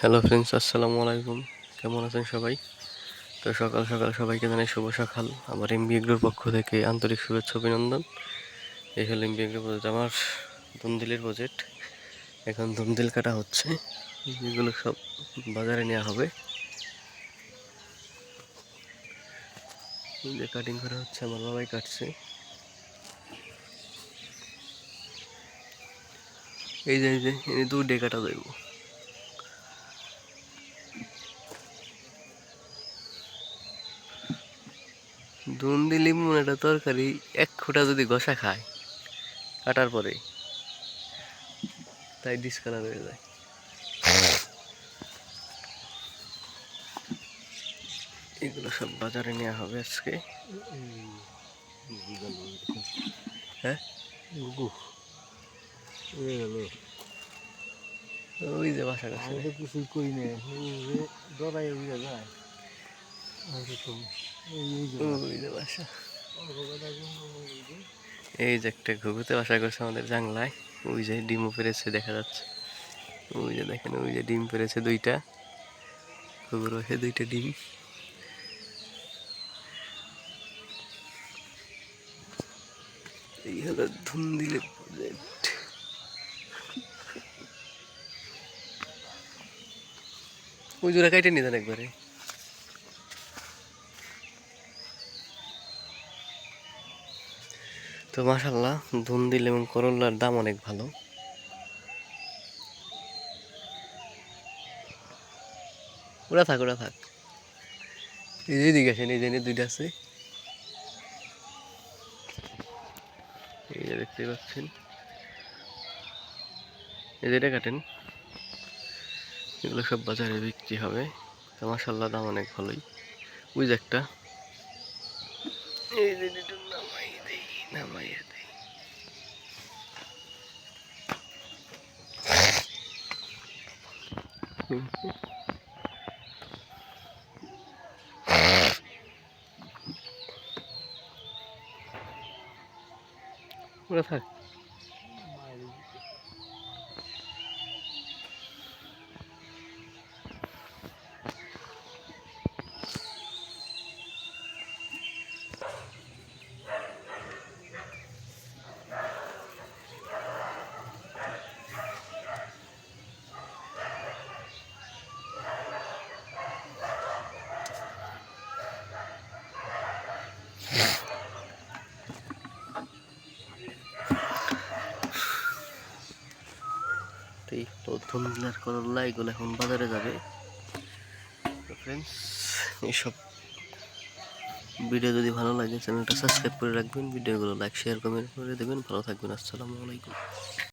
Hello friends আসসালামু আলাইকুম। কেমন আছেন সবাই? তো সকাল সকাল সবাইকে জানাই শুভ সকাল। আমার এমবি এগ্রোর পক্ষ থেকে আন্তরিক শুভেচ্ছা, অভিনন্দন। এই হলো এমবি এগ্রো প্রজেক্ট আমার ধুমদিলের প্রজেক্ট এখন ধুমদিল কাটা হচ্ছে। এগুলো সব বাজারে নেওয়া হবে। যে কাটিং করা হচ্ছে, আমার বাবাই কাটছে। এই যে এই যে দু ডে কাটা যাইব দুন দিলি মনে একটা তরকারি, এক খোঁটা যদি ঘষা খায়, কাটার পরে, তাই ডিসকালার হয়ে যায়। এগুলো সব বাজারে নেওয়া হবে আজকে। হ্যাঁ? ওই যে বাসা কিছুই করি না উড়ে যায়। এই যে একটা ঘুঘুতে বাসা করছে আমাদের জাংলায় ওই যে ডিমও পেরেছে, দেখা যাচ্ছে। ওই যে দেখেন, ওই যে ডিম পেরেছে দুইটা। ঘুঘুর বসে, দুইটা ডিম। এই প্রজেক্ট ওই জোড়া কাইটে নিতেন একবারে। তো মাসাল্লাহ ধুমদিল এবং করল্লার দাম অনেক ভালো। ওরা থাক ওরা থাক। যে দিকে আসেন, এই যে দুইটা আছে। এই যে দেখতে পাচ্ছেন। এই যে এটা কাটেন। এগুলো সব বাজারে বিক্রি হবে। তো মাসাল্লাহ দাম অনেক ভালোই। ওই যে একটা। এই দুটো নামাই দেই নামাইয়া দেই ওরা থাক। এই প্রথম দিনের করল্লা এগুলো এখন বাজারে যাবে। এইসব ভিডিও যদি ভালো লাগে চ্যানেলটা সাবস্ক্রাইব করে রাখবেন ভিডিওগুলো লাইক শেয়ার কমেন্ট করে দেবেন। ভালো থাকবেন, আসসালামু আলাইকুম।